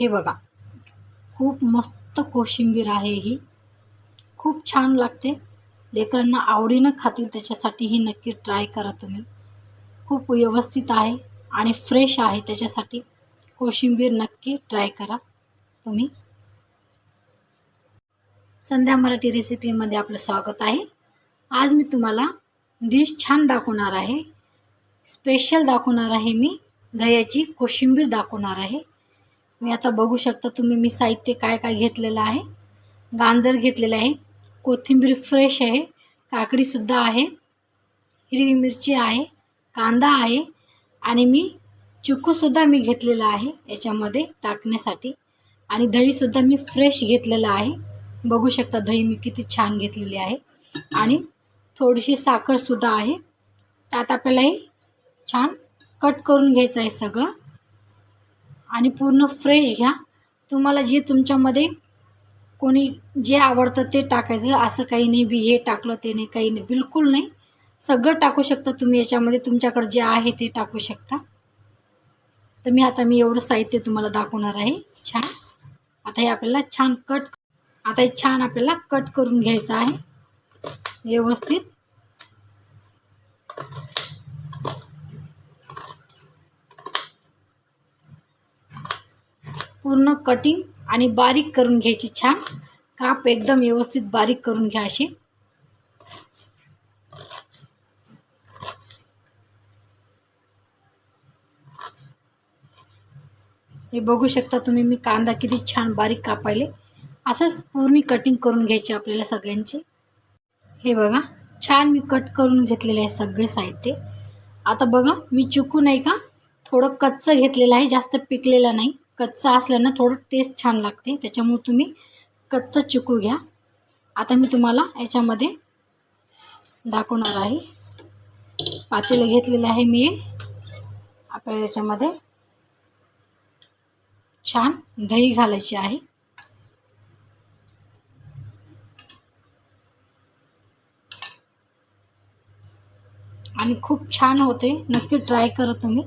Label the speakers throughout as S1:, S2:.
S1: हे बघा. खूप मस्त कोशिंबीर आहे ही. खूप छान लागते. लेकरांना आवडीनं खातील त्याच्यासाठी ही नक्की ट्राय करा तुम्ही. खूप व्यवस्थित आहे आणि फ्रेश आहे त्याच्यासाठी. कोशिंबीर नक्की ट्राय करा तुम्ही. संध्या मराठी रेसिपीमध्ये आपलं स्वागत आहे. आज मी तुम्हाला डिश छान दाखवणार आहे. स्पेशल दाखवणार आहे मी. दह्याची कोशिंबीर दाखवणार आहे. मी आता बघू शकता तुम्ही मी साहित्य काय काय घेतलेलं आहे. गांजर घेतलेलं आहे. कोथिंबीर फ्रेश आहे. काकडीसुद्धा आहे. हिरवी मिरची आहे. कांदा आहे. आणि मी चिकूसुद्धा मी घेतलेला आहे याच्यामध्ये टाकण्यासाठी. आणि दहीसुद्धा मी फ्रेश घेतलेलं आहे. बघू शकता दही मी किती छान घेतलेली आहे. आणि थोडीशी साखरसुद्धा आहे. त्यात आपल्याला हे छान कट करून घ्यायचं आहे सगळं. आणि पूर्ण फ्रेश घ्या. तुम्हाला जे तुमच्यामध्ये कोणी जे आवडतं ते टाकायचं. असं काही नाही बी हे टाकलं ते नाही काही नाही. बिलकुल नाही. सगळं टाकू शकता तुम्ही याच्यामध्ये. तुमच्याकडे जे आहे ते टाकू शकता. तर मी आता मी एवढं साहित्य तुम्हाला दाखवणार आहे. छान. आता हे आपल्याला छान कट आता हे छान आपल्याला कट करून घ्यायचं आहे. व्यवस्थित. पूर्ण कटिंग आणि बारीक करून घ्यायची छान. काप एकदम व्यवस्थित बारीक करून घ्या असे. हे बघू शकता तुम्ही मी कांदा किती छान बारीक कापायले. असंच पूर्ण कटिंग करून घ्यायची आपल्याला सगळ्यांचे. हे बघा छान मी कट करून घेतलेले आहे सगळे साहित्य. आता बघा मी चुकू नाही का? थोडं कच्चं घेतलेलं आहे जास्त पिकलेलं नाही. कच्चं असल्यानं थोडं टेस्ट छान लागते. त्याच्यामुळे तुम्ही कच्चं चिकू घ्या. आता मी तुम्हाला याच्यामध्ये दाखवणार आहे. पातेलं घेतलेलं आहे मी. आपल्याला याच्यामध्ये छान दही घालायची आहे. आणि खूप छान होते. नक्की ट्राय करा तुम्ही.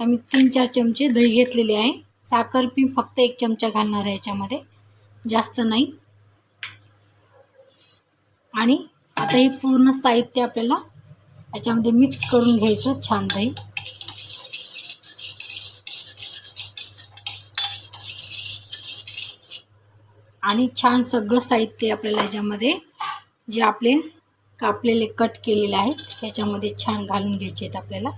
S1: आता मी तीन चार चमचे दही घेतलेले आहे. साखर मी फक्त एक चमचा घालणार आहे याच्यामध्ये. जास्त नाही. आणि आता हे पूर्ण साहित्य आपल्याला याच्यामध्ये मिक्स करून घ्यायचं छान दही. आणि छान सगळं साहित्य आपल्याला याच्यामध्ये जे आपले कापलेले कट केलेले आहेत ह्याच्यामध्ये छान घालून घ्यायचे आहेत आपल्याला.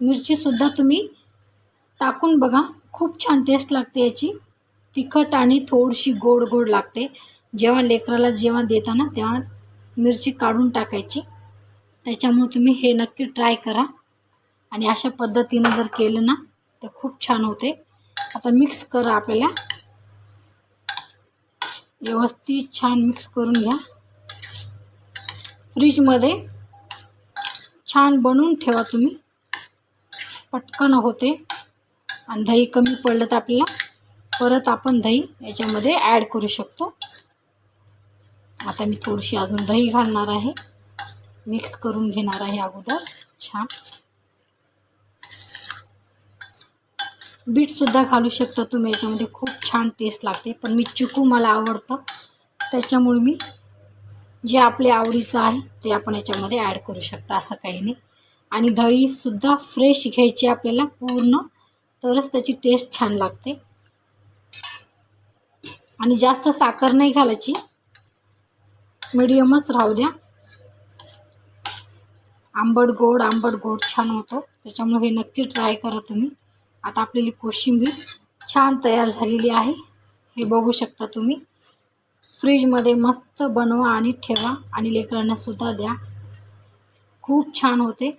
S1: मिरचीसुद्धा तुम्ही टाकून बघा. खूप छान टेस्ट लागते याची. तिखट आणि थोडीशी गोड गोड लागते. जेव्हा लेकराला जेव्हा देताना तेव्हा मिरची काढून टाकायची. त्याच्यामुळे तुम्ही हे नक्की ट्राय करा. आणि अशा पद्धतीनं जर केलं ना तर खूप छान होते. आता मिक्स करा आपल्याला. व्यवस्थित छान मिक्स करून घ्या. फ्रीजमध्ये छान बनवून ठेवा तुम्ही. पटकन होते. आणि दही कमी पडलं तर आपल्याला परत आपण दही याच्यामध्ये ॲड करू शकतो. आता मी थोडीशी अजून दही घालणार आहे. मिक्स करून घेणार आहे अगोदर. छान. बीटसुद्धा घालू शकता तुम्ही याच्यामध्ये खूप छान टेस्ट लागते. पण मी चिकू मला आवडतं. त्याच्यामुळे मी जे आपल्या आवडीचं आहे ते आपण याच्यामध्ये ॲड करू शकता असं काही नाही. आणि दहीसुद्धा फ्रेश घ्यायची आपल्याला पूर्ण. तरच त्याची टेस्ट छान लागते. आणि जास्त साखर नाही घालायची. मिडियमच राहू द्या. आंबट गोड आंबट गोड छान होतो. त्याच्यामुळे हे नक्की ट्राय करा तुम्ही. आता आपल्याली कोशिंबीर छान तयार झालेली आहे. हे बघू शकता तुम्ही. फ्रीजमध्ये मस्त बनवा आणि ठेवा. आणि लेकरांनासुद्धा द्या. खूप छान होते.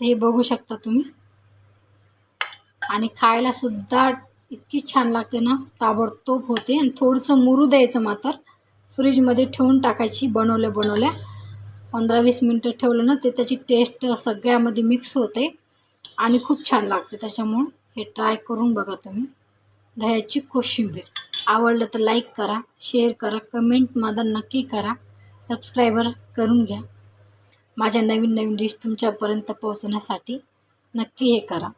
S1: ते हे बघू शकता तुम्ही. आणि खायलासुद्धा इतकी छान लागते ना ताबडतोब होते. आणि थोडंसं मुरू द्यायचं मात्र. फ्रीजमध्ये ठेवून टाकायची बनवल्या बनवल्या. पंधरा वीस मिनटं ठेवलं ना ते त्याची टेस्ट सगळ्यामध्ये मिक्स होते. आणि खूप छान लागते त्याच्यामुळं. हे ट्राय करून बघा तुम्ही. दह्याची कोशिंबीर. आवडलं तर लाईक करा शेअर करा कमेंट माझा नक्की करा. सबस्क्रायबर करून घ्या. माझ्या नवीन नवीन डिश तुमच्यापर्यंत पोहोचण्यासाठी नक्की हे करा.